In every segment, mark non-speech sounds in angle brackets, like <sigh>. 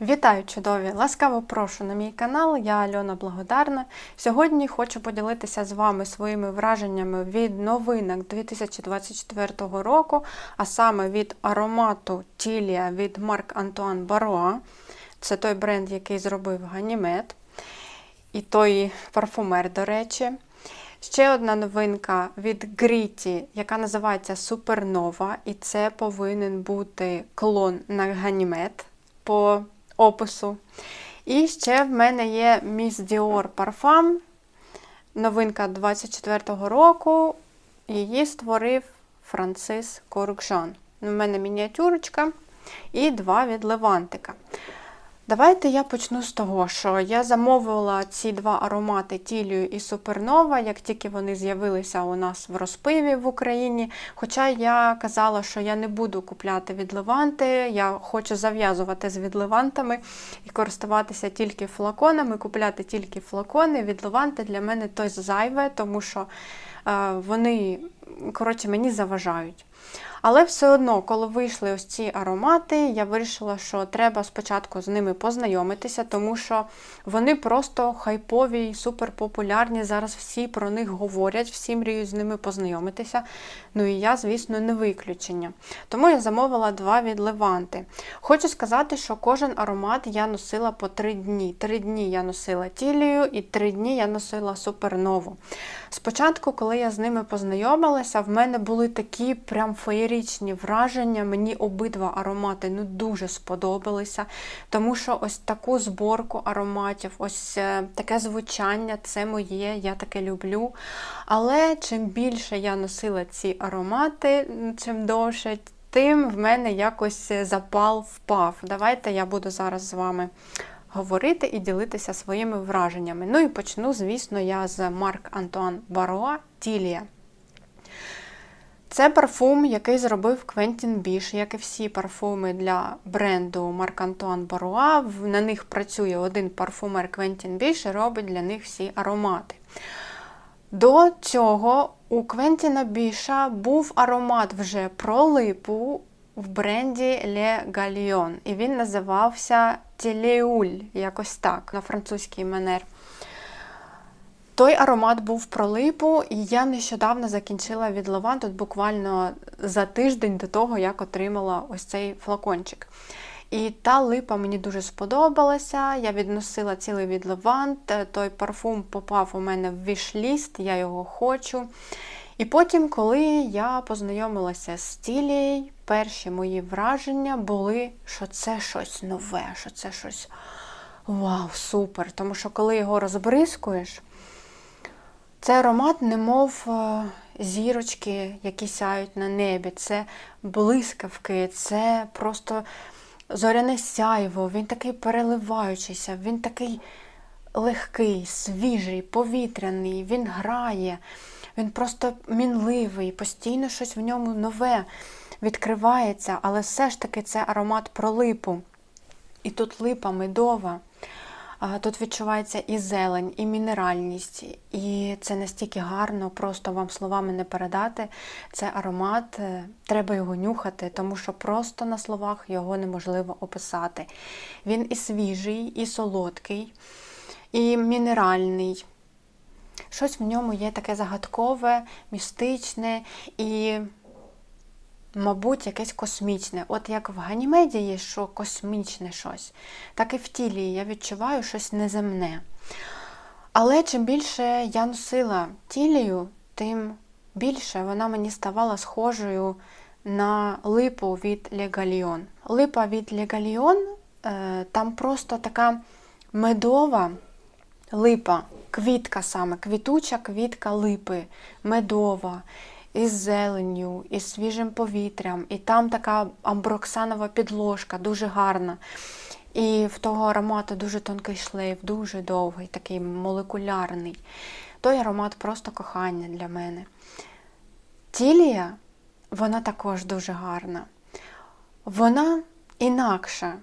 Вітаю, чудові! Ласкаво прошу на мій канал, я Альона Благодарна. Сьогодні хочу поділитися з вами своїми враженнями від новинок 2024 року, а саме від аромату Тілія від Марк Антуан Бароа. Це той бренд, який зробив Ганімед. І той парфумер, до речі. Ще одна новинка від Гріті, яка називається Супернова, і це повинен бути клон на Ганімед по опису. І ще в мене є Miss Dior Parfum, новинка 24-го року. Її створив Францис Корукшон. У мене мініатюрочка і два від Левантика. Давайте я почну з того, що я замовила ці два аромати Тілію і Супернова, як тільки вони з'явилися у нас в розпиві в Україні. Хоча я казала, що я не буду купляти від Леванти, я хочу зав'язувати з відливантами і користуватися тільки флаконами, купляти тільки флакони. Від Леванти для мене то зайве, тому що е, вони коротше, мені заважають. Але все одно, коли вийшли ось ці аромати, я вирішила, що треба спочатку з ними познайомитися, тому що вони просто хайпові суперпопулярні. Зараз всі про них говорять, всі мріють з ними познайомитися. Ну і я, звісно, не виключення. Тому я замовила два від Леванти. Хочу сказати, що кожен аромат я носила по три дні. Три дні я носила тілію і три дні я носила супернову. Спочатку, коли я з ними познайомилася, в мене були такі прям феєрічні враження. Мені обидва аромати ну, дуже сподобалися, тому що ось таку зборку ароматів, ось е, таке звучання це моє, я таке люблю. Але чим більше я носила ці аромати, чим довше, тим в мене якось запал впав. Давайте я буду зараз з вами говорити і ділитися своїми враженнями. Ну і почну, звісно, я з Марк Антуан Бароа Тілія. Це парфум, який зробив Квентін Біш, як і всі парфуми для бренду Марк Антуан Баруа. На них працює один парфумер Квентін Біш і робить для них всі аромати. До цього у Квентіна Біша був аромат вже про липу в бренді Le Galion, і він називався Тілеуль, якось так, на французький манер. Той аромат був про липу, і я нещодавно закінчила від Лаван, тут буквально за тиждень до того, як отримала ось цей флакончик. І та липа мені дуже сподобалася. Я відносила цілий від Левант. Той парфум попав у мене в вішліст, я його хочу. І потім, коли я познайомилася з Тілією, перші мої враження були, що це щось нове, що це щось вау, супер. Тому що коли його розбризкуєш, цей аромат, немов е, зірочки, які сяють на небі, це блискавки, це просто зоряне сяйво, він такий переливаючийся, він такий легкий, свіжий, повітряний, він грає, він просто мінливий, постійно щось в ньому нове відкривається, але все ж таки це аромат про липу. І тут липа медова. Тут відчувається і зелень, і мінеральність, і це настільки гарно, просто вам словами не передати. Це аромат, е, треба його нюхати, тому що просто на словах його неможливо описати. Він і свіжий, і солодкий, і мінеральний. Щось в ньому є таке загадкове, містичне і мабуть, якесь космічне. От як в Ганімеді є що космічне щось, так і в тілі я відчуваю щось неземне. Але чим більше я носила тілію, тим більше вона мені ставала схожою на липу від Легаліон. Липа від Легаліон там просто така медова липа, квітка саме, квітуча квітка липи, медова із зеленню, із свіжим повітрям, і там така амброксанова підложка, дуже гарна. І в того аромату дуже тонкий шлейф, дуже довгий, такий молекулярний. Той аромат просто кохання для мене. Тілія, вона також дуже гарна. Вона інакша,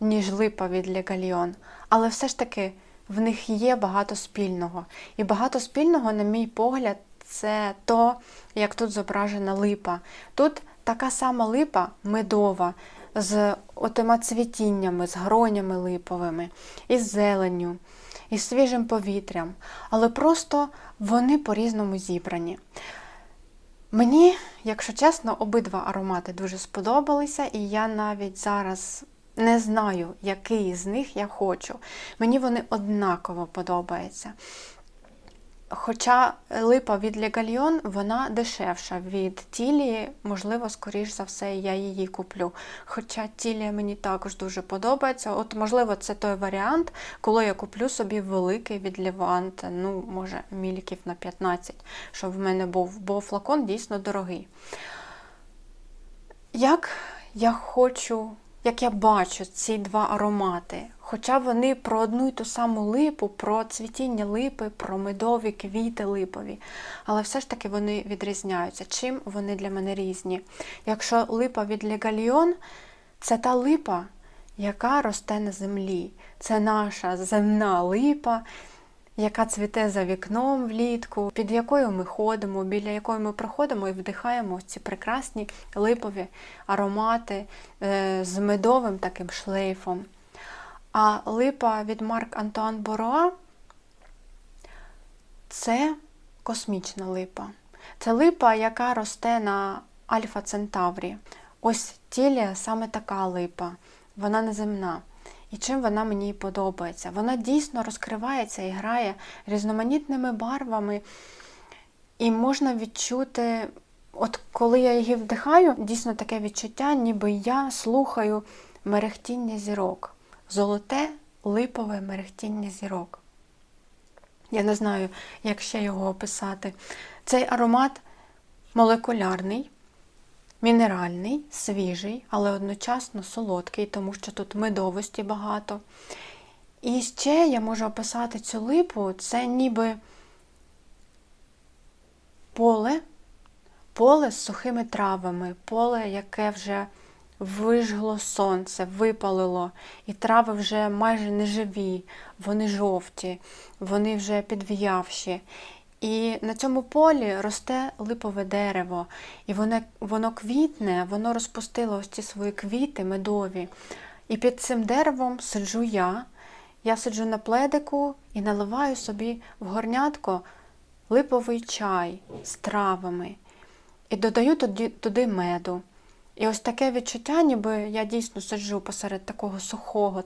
ніж липа від Легальйон, але все ж таки в них є багато спільного. І багато спільного, на мій погляд, це то, як тут зображена липа. Тут така сама липа медова, з отима цвітіннями, з гронями липовими, із зеленню, із свіжим повітрям, але просто вони по-різному зібрані. Мені, якщо чесно, обидва аромати дуже сподобалися, і я навіть зараз не знаю, який з них я хочу. Мені вони однаково подобаються. Хоча липа від Легальйон, вона дешевша від тілії, можливо, скоріш за все, я її куплю. Хоча тілія мені також дуже подобається. От, можливо, це той варіант, коли я куплю собі великий від Левант, ну, може, міліків на 15, щоб в мене був, бо флакон дійсно дорогий. Як я хочу як я бачу ці два аромати. Хоча вони про одну й ту саму липу, про цвітіння липи, про медові квіти липові. Але все ж таки вони відрізняються. Чим вони для мене різні? Якщо липа від Легальйон, це та липа, яка росте на землі. Це наша земна липа яка цвіте за вікном влітку, під якою ми ходимо, біля якої ми проходимо і вдихаємо ці прекрасні липові аромати е, з медовим таким шлейфом. А липа від Марк Антуан Боруа це космічна липа. Це липа, яка росте на Альфа Центаврі. Ось тілія саме така липа, вона неземна і чим вона мені подобається. Вона дійсно розкривається і грає різноманітними барвами, і можна відчути, от коли я її вдихаю, дійсно таке відчуття, ніби я слухаю мерехтіння зірок. Золоте липове мерехтіння зірок. Я не знаю, як ще його описати. Цей аромат молекулярний, мінеральний, свіжий, але одночасно солодкий, тому що тут медовості багато. І ще я можу описати цю липу, це ніби поле, поле з сухими травами, поле, яке вже вижгло сонце, випалило, і трави вже майже не живі, вони жовті, вони вже підв'явші. І на цьому полі росте липове дерево, і воно воно квітне, воно розпустило ось ці свої квіти медові. І під цим деревом сиджу я. Я сиджу на пледику і наливаю собі в горнятко липовий чай з травами. І додаю туди, туди меду. І ось таке відчуття, ніби я дійсно сиджу посеред такого сухого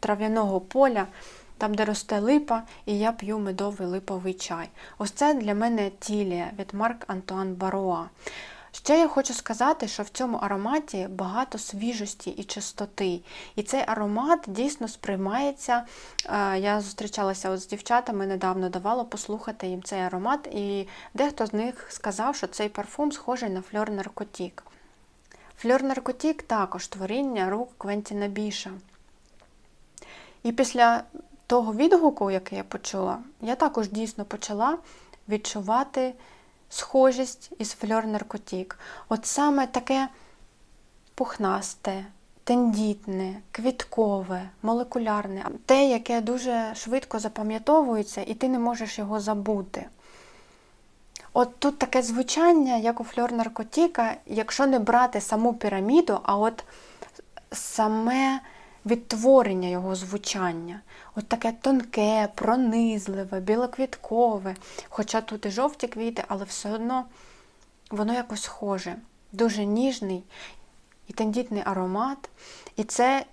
трав'яного поля там, де росте липа, і я п'ю медовий липовий чай. Ось це для мене тілія від Марк Антуан Бароа. Ще я хочу сказати, що в цьому ароматі багато свіжості і чистоти. І цей аромат дійсно сприймається. Е, я зустрічалася з дівчатами, недавно давала послухати їм цей аромат, і дехто з них сказав, що цей парфум схожий на фльор наркотік. Фльор наркотік також творіння рук Квентіна Біша. І після того відгуку, який я почула, я також дійсно почала відчувати схожість із фльор наркотік. От саме таке пухнасте, тендітне, квіткове, молекулярне, те, яке дуже швидко запам'ятовується, і ти не можеш його забути. От тут таке звучання, як у фльор наркотіка, якщо не брати саму піраміду, а от саме відтворення його звучання. От таке тонке, пронизливе, білоквіткове. Хоча тут і жовті квіти, але все одно воно якось схоже. Дуже ніжний і тендітний аромат. І це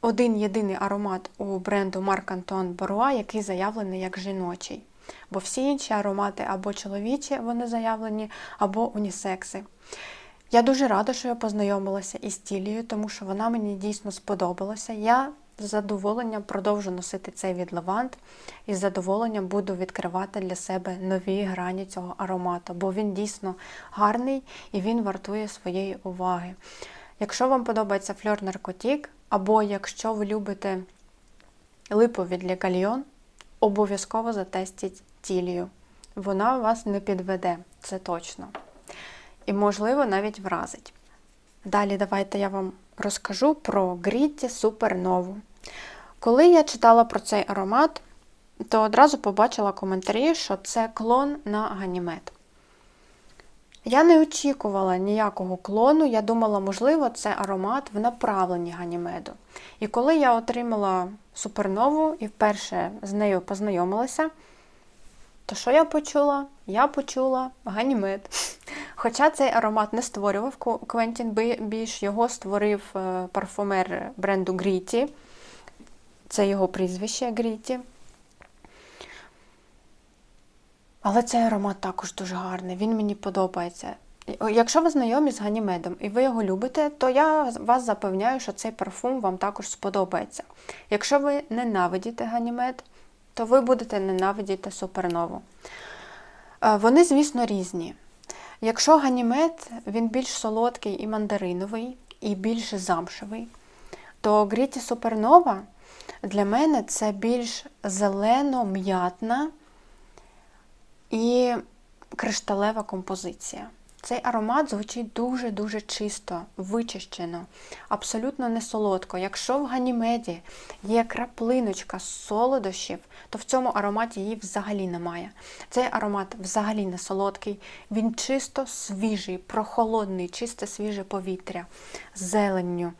один єдиний аромат у бренду Марк Антуан Боруа, який заявлений як жіночий. Бо всі інші аромати або чоловічі, вони заявлені, або унісекси. Я дуже рада, що я познайомилася із Тілією, тому що вона мені дійсно сподобалася. Я з задоволенням продовжу носити цей від Левант і з задоволенням буду відкривати для себе нові грані цього аромату, бо він дійсно гарний і він вартує своєї уваги. Якщо вам подобається фльор наркотік, або якщо ви любите липу від Легальйон, обов'язково затестіть тілію. Вона вас не підведе, це точно і, можливо, навіть вразить. Далі давайте я вам розкажу про Грітті Супернову. Коли я читала про цей аромат, то одразу побачила коментарі, що це клон на ганімед. Я не очікувала ніякого клону. Я думала, можливо, це аромат в направленні ганімеду. І коли я отримала супернову і вперше з нею познайомилася, то що я почула? Я почула ганімед. <laughs> Хоча цей аромат не створював Квентін Біш, його створив е, парфумер бренду Гріті. Це його прізвище Гріті. Але цей аромат також дуже гарний, він мені подобається. Якщо ви знайомі з ганімедом і ви його любите, то я вас запевняю, що цей парфум вам також сподобається. Якщо ви ненавидите ганімед, то ви будете ненавидіти супернову. Е, вони, звісно, різні. Якщо ганімед, він більш солодкий і мандариновий, і більш замшевий, то Гріті Супернова для мене це більш зелено-м'ятна і кришталева композиція. Цей аромат звучить дуже-дуже чисто, вичищено, абсолютно не солодко. Якщо в ганімеді є краплиночка солодощів, то в цьому ароматі її взагалі немає. Цей аромат взагалі не солодкий, він чисто свіжий, прохолодний, чисте свіже повітря, зеленню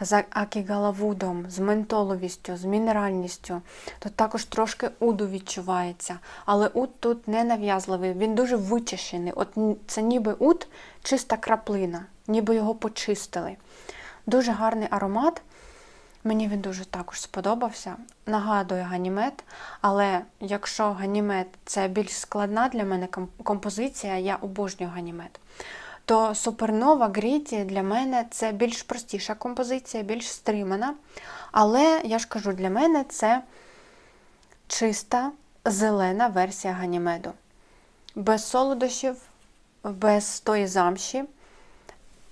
з акігалавудом, з ментоловістю, з мінеральністю. Тут також трошки уду відчувається. Але уд тут не нав'язливий, він дуже вичищений. От Це ніби уд, чиста краплина, ніби його почистили. Дуже гарний аромат. Мені він дуже також сподобався. Нагадує ганімет, але якщо ганімет це більш складна для мене композиція, я обожнюю ганімет то Супернова Гріті для мене це більш простіша композиція, більш стримана. Але, я ж кажу, для мене це чиста зелена версія ганімеду. Без солодощів, без тої замші.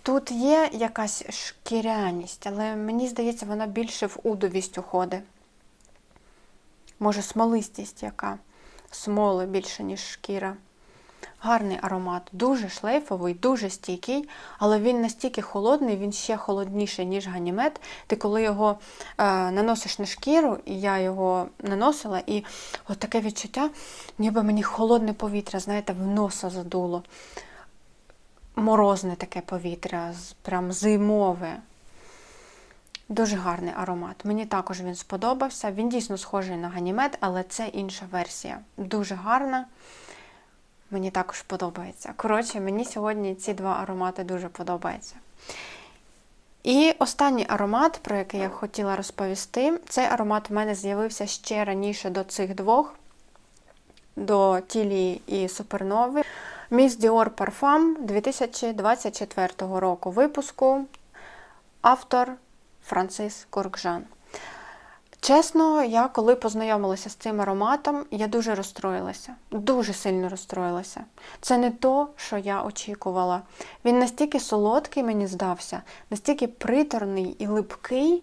Тут є якась шкіряність, але мені здається, вона більше в удовість уходить. Може, смолистість яка, смоли більше, ніж шкіра. Гарний аромат, дуже шлейфовий, дуже стійкий, але він настільки холодний, він ще холодніший, ніж ганімет. Ти коли його е, наносиш на шкіру, і я його наносила, і от таке відчуття, ніби мені холодне повітря, знаєте, в носа задуло. Морозне таке повітря, прям зимове. Дуже гарний аромат. Мені також він сподобався. Він дійсно схожий на ганімет, але це інша версія. Дуже гарна. Мені також подобається. Коротше, мені сьогодні ці два аромати дуже подобаються. І останній аромат, про який я хотіла розповісти, цей аромат в мене з'явився ще раніше до цих двох, до Тілії і Супернови. Miss Dior Parfum 2024 року випуску. Автор Францис Куркжан. Чесно, я коли познайомилася з цим ароматом, я дуже розстроїлася, дуже сильно розстроїлася. Це не то, що я очікувала. Він настільки солодкий мені здався, настільки приторний і липкий,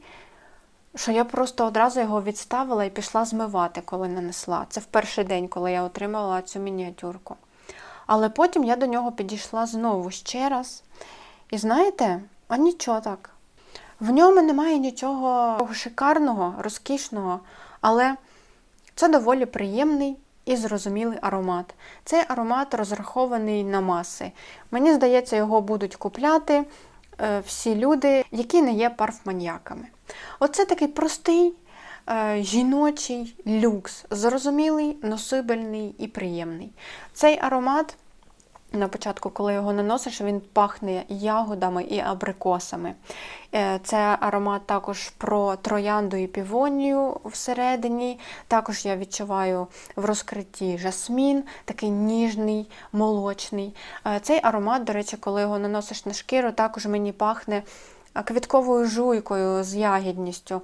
що я просто одразу його відставила і пішла змивати, коли нанесла. Це в перший день, коли я отримала цю мініатюрку. Але потім я до нього підійшла знову ще раз. І знаєте, а нічого так. В ньому немає нічого шикарного, розкішного, але це доволі приємний і зрозумілий аромат. Цей аромат розрахований на маси. Мені здається, його будуть купляти е, всі люди, які не є парфманьяками. Оце такий простий е, жіночий люкс, зрозумілий, носибельний і приємний. Цей аромат на початку, коли його наносиш, він пахне ягодами і абрикосами. Е, це аромат також про троянду і півонію всередині. Також я відчуваю в розкритті жасмін, такий ніжний, молочний. Е, цей аромат, до речі, коли його наносиш на шкіру, також мені пахне квітковою жуйкою з ягідністю.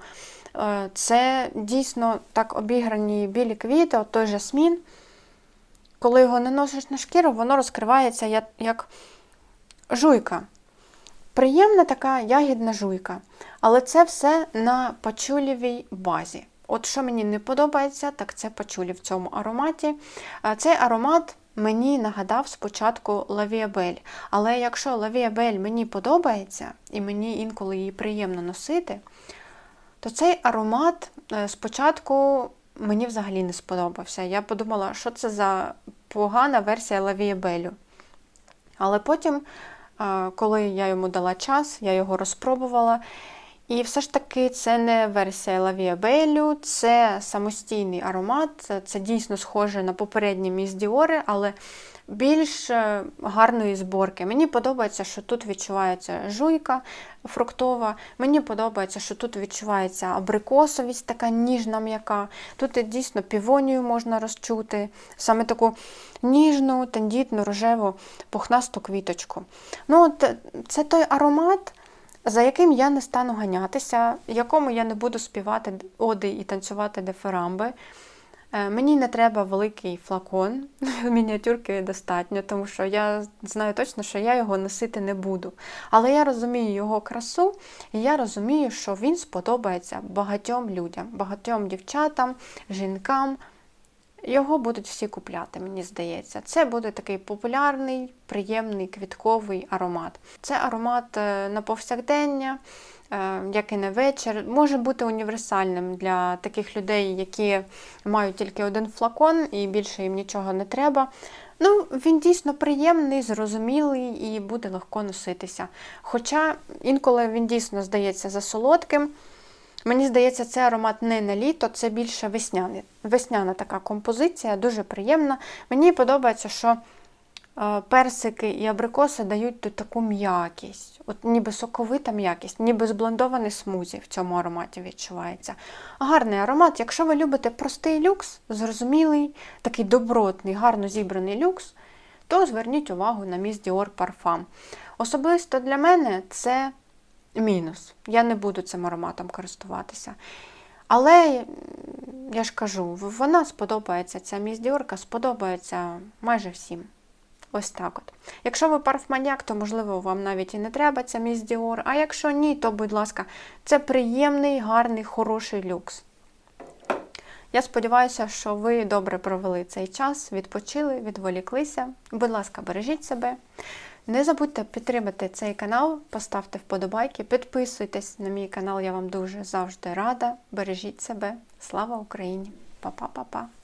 Е, це дійсно так обіграні білі квіти, от той жасмін коли його наносиш на шкіру, воно розкривається як, жуйка. Приємна така ягідна жуйка. Але це все на пачулівій базі. От що мені не подобається, так це пачулі в цьому ароматі. Цей аромат мені нагадав спочатку лавіабель. Але якщо лавіабель мені подобається, і мені інколи її приємно носити, то цей аромат е, спочатку мені взагалі не сподобався. Я подумала, що це за погана версія лавієбелю. Але потім, коли я йому дала час, я його розпробувала. І все ж таки це не версія Via це самостійний аромат, це дійсно схоже на попередні Міс Діори, але більш е, гарної зборки. Мені подобається, що тут відчувається жуйка фруктова. Мені подобається, що тут відчувається абрикосовість, така ніжна м'яка. Тут дійсно півонію можна розчути, саме таку ніжну, тендітну, рожеву, пухнасту квіточку. Ну, от, е, Це той аромат. За яким я не стану ганятися, якому я не буду співати оди і танцювати дифирамби. Е, Мені не треба великий флакон, <laughs> мініатюрки достатньо, тому що я знаю точно, що я його носити не буду. Але я розумію його красу, і я розумію, що він сподобається багатьом людям, багатьом дівчатам, жінкам. Його будуть всі купляти, мені здається. Це буде такий популярний, приємний квітковий аромат. Це аромат е, на повсякдення, як і на вечір. Може бути універсальним для таких людей, які мають тільки один флакон і більше їм нічого не треба. Ну, Він дійсно приємний, зрозумілий і буде легко носитися. Хоча інколи він дійсно здається засолодким. Мені здається, це аромат не на літо, це більше весняний. весняна така композиція, дуже приємна. Мені подобається, що е, персики і абрикоси дають тут таку м'якість, от ніби соковита м'якість, ніби зблендований смузі в цьому ароматі відчувається. Гарний аромат. Якщо ви любите простий люкс, зрозумілий, такий добротний, гарно зібраний люкс, то зверніть увагу на Miss Dior Parfum. Особисто для мене це мінус. Я не буду цим ароматом користуватися. Але, я ж кажу, вона сподобається, ця міздіорка сподобається майже всім. Ось так от. Якщо ви парфманіак, то, можливо, вам навіть і не треба ця міс Діор. А якщо ні, то, будь ласка, це приємний, гарний, хороший люкс. Я сподіваюся, що ви добре провели цей час, відпочили, відволіклися. Будь ласка, бережіть себе. Не забудьте підтримати цей канал, поставте вподобайки, підписуйтесь на мій канал, я вам дуже завжди рада. Бережіть себе. Слава Україні! Па-па-па-па!